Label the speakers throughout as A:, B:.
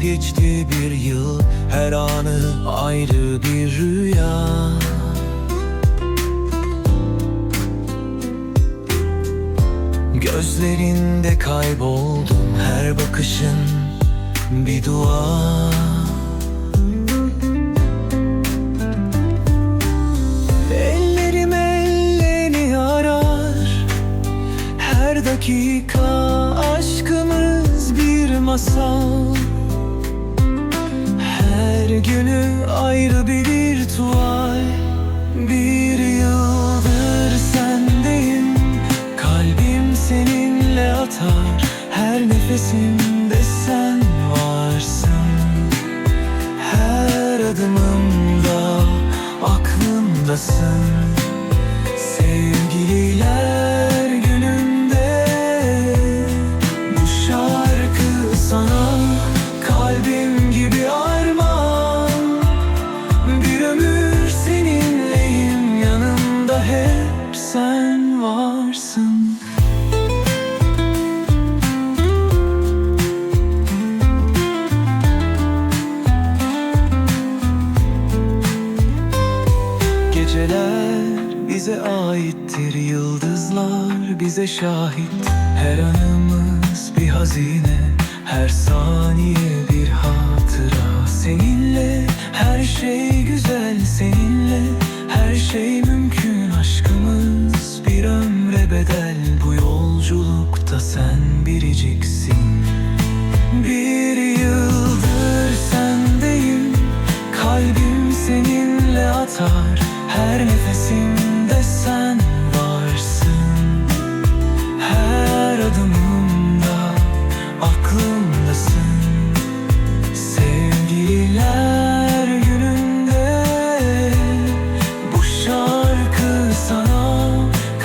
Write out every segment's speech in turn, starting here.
A: geçti bir yıl Her anı ayrı bir rüya. Gözlerinde kayboldum her bakışın bir dua. Ellerim ellerini arar Her dakika aşkımız bir masal Her günü ayrı bir ritual Bir yıldır sendeyim. Kalbim seninle atar. Her nefesimde sen varsın. Her adımımda aklımdasın. Sevgililer Geceler bize aittir Yıldızlar bize şahit. Her anımız bir hazine Her saniye bir hatıra. Seninle her şey güzel Seninle her şey mümkün. Aşkımız bir ömre bedel Bu yolculukta sen biriciksin. Bir yıldır sendeyim Kalbim seninle atar Her nefesimde sen varsın. Her adımımda aklımdasın. Sevgililer gününde Bu şarkı sana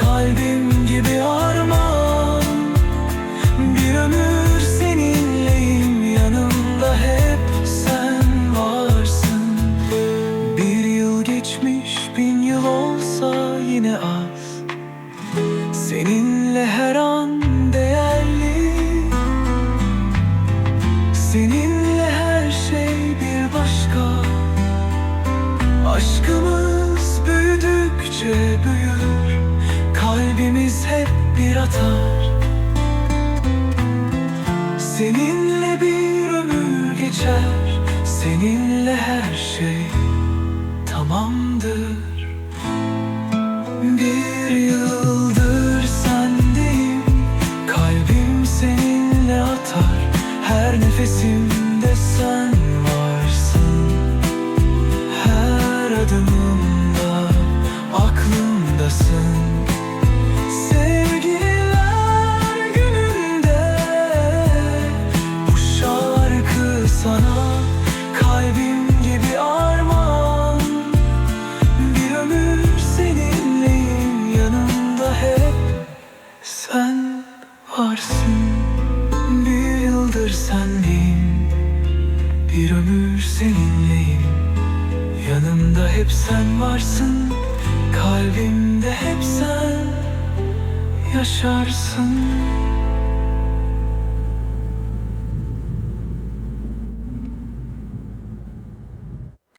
A: kalbim gibi armağan. Bir ömür seninleyim yanımda hep sen varsın. Bir yıl geçmiş yıl olsa yine az. Seninle her an değerli. Seninle her şey bir başka. Aşkımız büyüdükçe büyür. Kalbimiz hep bir atar. Seninle bir ömür geçer. Seninle her şey nefesimde sen varsın. Her adımımda aklımdasın. Sevgililer gününde Bu şarkı sana kalbim gibi armağan. Bir ömür seninleyim yanımda hep sen varsın. Bir yıldır sendeyim. Bir ömür seninleyim. Yanımda hep sen varsın Kalbimde hep sen yaşarsın